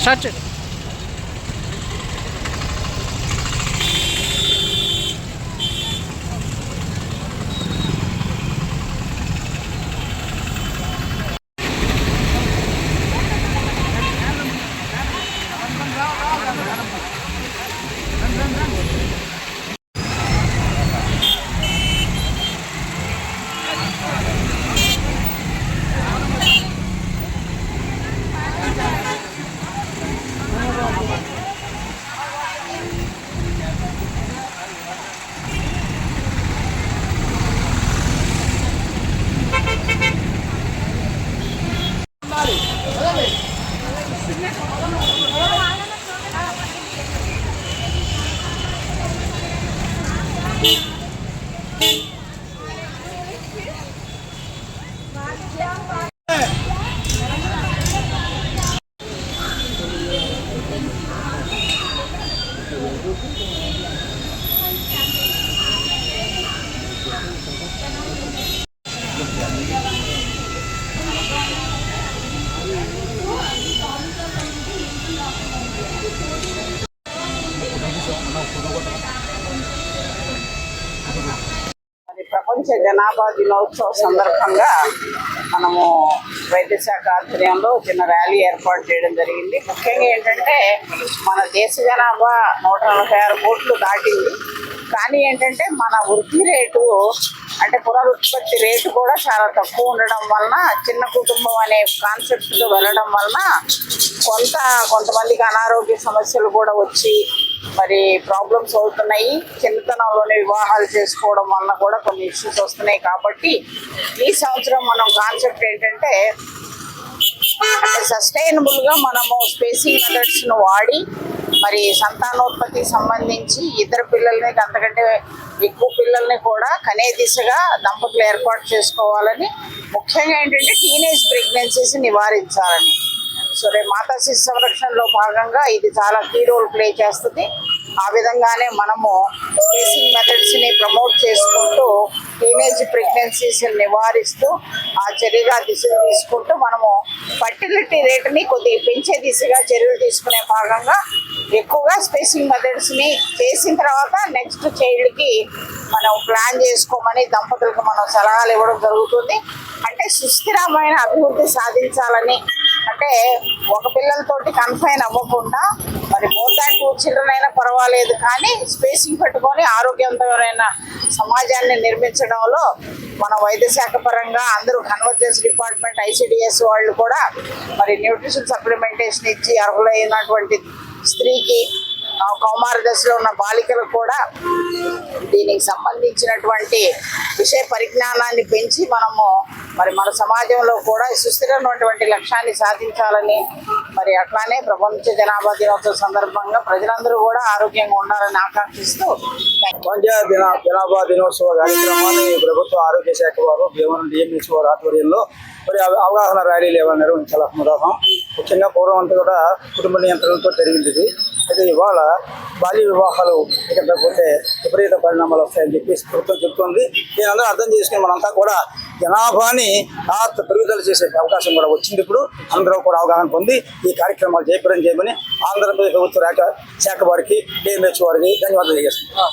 Start చేయండి మరి ప్రపంచ జనాభా దినోత్సవ సందర్భంగా మనము వైద్య శాఖ ఆధ్వర్యంలో చిన్న ర్యాలీ ఏర్పాటు చేయడం జరిగింది. ముఖ్యంగా ఏంటంటే మన దేశ జనాభా నూట నలభై ఆరు కోట్లు దాటింది. కానీ ఏంటంటే మన వృద్ధి రేటు అంటే పునరుత్పత్తి రేటు కూడా చాలా తక్కువ ఉండడం వలన చిన్న కుటుంబం అనే కాన్సెప్ట్తో వెళ్ళడం వలన కొంత కొంతమందికి అనారోగ్య సమస్యలు కూడా వచ్చి మరి ప్రాబ్లమ్స్ అవుతున్నాయి. చిన్నతనంలోనే వివాహాలు చేసుకోవడం వలన కూడా కొన్ని ఇష్యూస్ వస్తున్నాయి కాబట్టి ఈ సంవత్సరం మనం కాన్సెప్ట్ ఏంటంటే అంటే సస్టైనబుల్గా మనము స్పేసింగ్ మెథడ్స్ను వాడి మరి సంతానోత్పత్తి సంబంధించి ఇద్దరు పిల్లల్ని అంతకంటే ఎక్కువ పిల్లల్ని కూడా కనే దిశగా దంపతులు ఏర్పాటు చేసుకోవాలని ముఖ్యంగా ఏంటంటే టీనేజ్ ప్రెగ్నెన్సీస్ నివారించాలని. సో రేపు మాతా శిశు సంరక్షణలో భాగంగా ఇది చాలా కీ రోల్ ప్లే చేస్తుంది. ఆ విధంగానే మనము స్పేసింగ్ మెథడ్స్ని ప్రమోట్ చేసుకుంటూ టీనేజ్ ప్రెగ్నెన్సీస్ నివారిస్తూ ఆ చర్యగా దిశలు తీసుకుంటూ మనము ఫర్టిలిటీ రేట్ని కొద్దిగా పెంచే దిశగా చర్యలు తీసుకునే భాగంగా ఎక్కువగా స్పేసింగ్ మెథడ్స్ చేసిన తర్వాత నెక్స్ట్ చైల్డ్కి మనం ప్లాన్ చేసుకోమని దంపతులకు మనం సలహాలు ఇవ్వడం జరుగుతుంది. అంటే సుస్థిరమైన అభివృద్ధి సాధించాలని అంటే ఒక పిల్లలతోటి కన్ఫైన్ అవ్వకుండా మరి మోర్ దాన్ టూ చిల్డ్రన్ అయినా పర్వాలేదు కానీ స్పేసింగ్ పెట్టుకొని ఆరోగ్యవంతమైన సమాజాన్ని నిర్మించడంలో మన వైద్య శాఖ పరంగా అందరూ కన్వర్జెన్స్ డిపార్ట్మెంట్ ఐసిడిఎస్ వాళ్ళు కూడా మరి న్యూట్రిషన్ సప్లిమెంటేషన్ ఇచ్చి అర్హులైనటువంటి స్త్రీకి కౌమార దశలో ఉన్న బాలికలకు కూడా దీనికి సంబంధించినటువంటి విషయ పరిజ్ఞానాన్ని పెంచి మనము మరి మన సమాజంలో కూడా సుస్థిరమైనటువంటి లక్ష్యాన్ని సాధించాలని మరి అట్లానే ప్రపంచ జనాభా దినోత్సవ సందర్భంగా ప్రజలందరూ కూడా ఆరోగ్యంగా ఉండాలని ఆకాంక్షిస్తూ ప్రపంచ దిన జనాభా దినోత్సవ కార్యక్రమాన్ని ప్రభుత్వ ఆరోగ్య శాఖ వారు భీమవరం డిఎంహెచ్ ఆధ్వర్యంలో మరి అవగాహన ర్యాలీలు ఏమైనా నిర్వహించాలి ముఖ్యంగా పూర్వం అంతా కూడా కుటుంబ నియంత్రణతో జరిగింది ఇది. అయితే ఇవాళ బాల్య వివాహాలు ఇక్కడ పోతే విపరీత పరిణామాలు వస్తాయని చెప్పేసి ప్రభుత్వం చెప్తుంది దీని అర్థం చేసుకుని మనంతా కూడా జనాభాని ఆ పెరుగుదల చేసే అవకాశం కూడా వచ్చింది ఇప్పుడు. అందరూ కూడా అవగాహన పొంది ఈ కార్యక్రమాలు జయప్రదం చేయమని ఆంధ్రప్రదేశ్ ప్రభుత్వ శాఖ శాఖ వారికి డిఎంహెచ్ వారికి ధన్యవాదాలు చేస్తున్నాం